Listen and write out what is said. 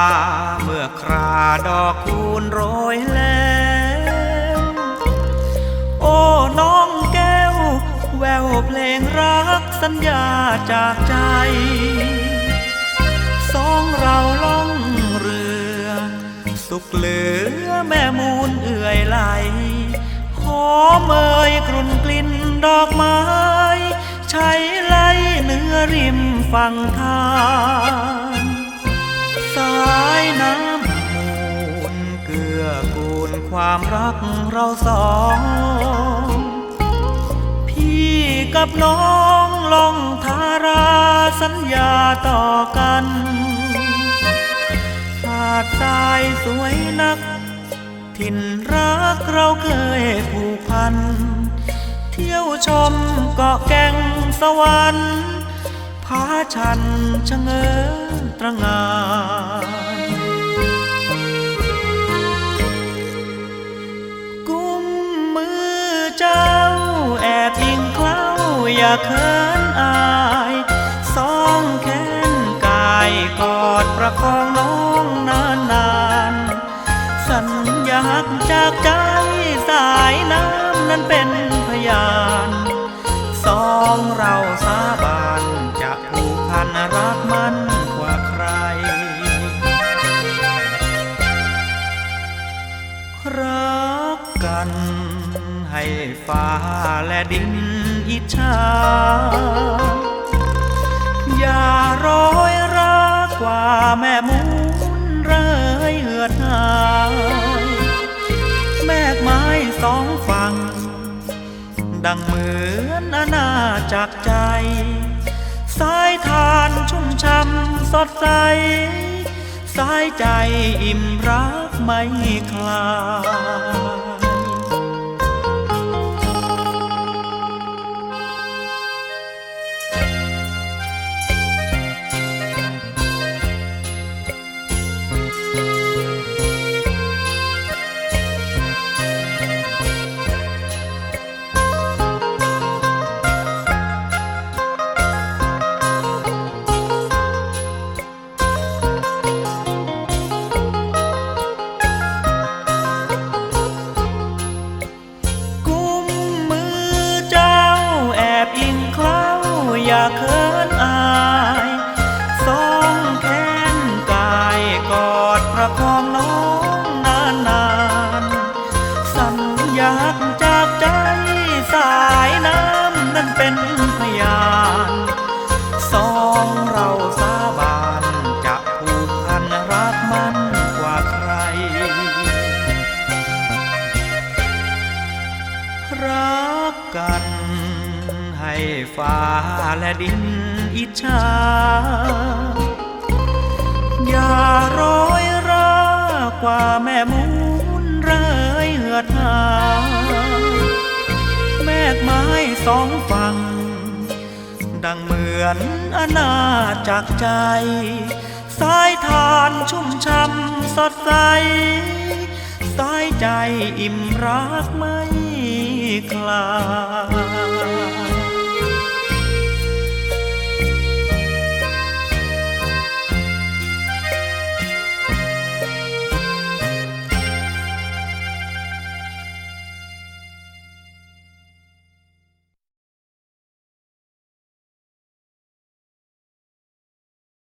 าเมื่อคราดอกคูณโรยแล้วโอ้น้องแก้ว แววเพลงรักสัญญาจากใจ สองเราล่องเรือ สุขเหลือแม่มูลเอื่อยไหลหอมเอ่ยกลุ่นกลิ่นดอกไม้ใช้ไล่เนื้อริมฝั่งทานสายน้ำมูลเกื้อกูลความรักเราสอง พี่กับน้องลองทาราสัญญาต่อกันหาดทรายสวยนัก ถิ่นรักเราเคยผูกพัน เที่ยวชมเกาะแก่งสวรรค์าชันชะเง้อตระงานกุมมือเจ้า แอบยิงเคล้าอย่าเขินอายสองแขนกายกอดประคองน้องนานนานๆสัญญาจากใจสายน้ำนั้นเป็นพยาน สองเราสา กัน ให้ฟ้าและดินอิจฉาอย่าร้อยรักกว่าแม่มูลเรยเหือดหายแมกไม้สองฝั่ง ดังเหมือนอาณาจักรใจ สายทานชุ่มช่ำสดใส สายใจอิ่มรักไม่คลา ให้ฟ้าและดินอิจฉาอย่าร้อยรักกว่าแม่มูลเรยเหือดหาแมกไม้สองฝั่ง ดังเหมือนอาณาจักใจ สายทานชุ่มช่ำสดใส สายใจอิ่มรักไม่ คลาย